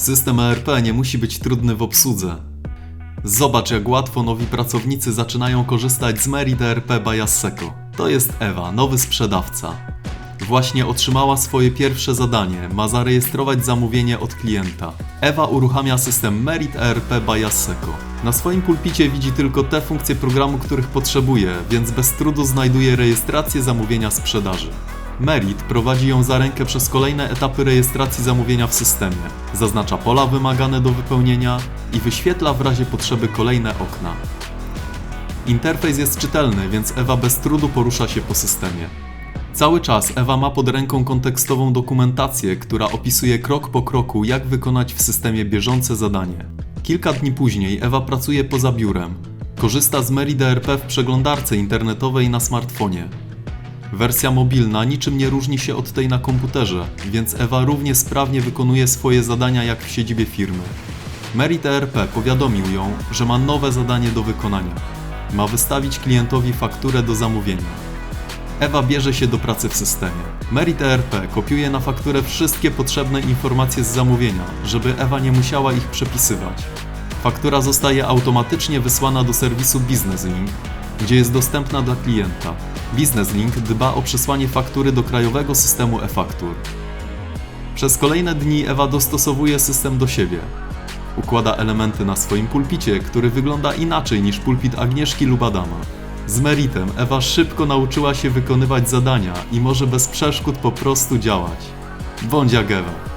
System ERP nie musi być trudny w obsłudze. Zobacz, jak łatwo nowi pracownicy zaczynają korzystać z Merit ERP by. To jest Ewa, nowy sprzedawca. Właśnie otrzymała swoje pierwsze zadanie, ma zarejestrować zamówienie od klienta. Ewa uruchamia system Merit ERP by. Na swoim pulpicie widzi tylko te funkcje programu, których potrzebuje, więc bez trudu znajduje rejestrację zamówienia sprzedaży. Merit prowadzi ją za rękę przez kolejne etapy rejestracji zamówienia w systemie. Zaznacza pola wymagane do wypełnienia i wyświetla w razie potrzeby kolejne okna. Interfejs jest czytelny, więc Ewa bez trudu porusza się po systemie. Cały czas Ewa ma pod ręką kontekstową dokumentację, która opisuje krok po kroku, jak wykonać w systemie bieżące zadanie. Kilka dni później Ewa pracuje poza biurem. Korzysta z Meri DRP w przeglądarce internetowej na smartfonie. Wersja mobilna niczym nie różni się od tej na komputerze, więc Ewa równie sprawnie wykonuje swoje zadania jak w siedzibie firmy. Merit ERP powiadomił ją, że ma nowe zadanie do wykonania. Ma wystawić klientowi fakturę do zamówienia. Ewa bierze się do pracy w systemie. Merit ERP kopiuje na fakturę wszystkie potrzebne informacje z zamówienia, żeby Ewa nie musiała ich przepisywać. Faktura zostaje automatycznie wysłana do serwisu BusinessLink, gdzie jest dostępna dla klienta. BusinessLink dba o przesłanie faktury do krajowego systemu e-faktur. Przez kolejne dni Ewa dostosowuje system do siebie. Układa elementy na swoim pulpicie, który wygląda inaczej niż pulpit Agnieszki lub Adama. Z Meritem Ewa szybko nauczyła się wykonywać zadania i może bez przeszkód po prostu działać. Bądź jak Ewa.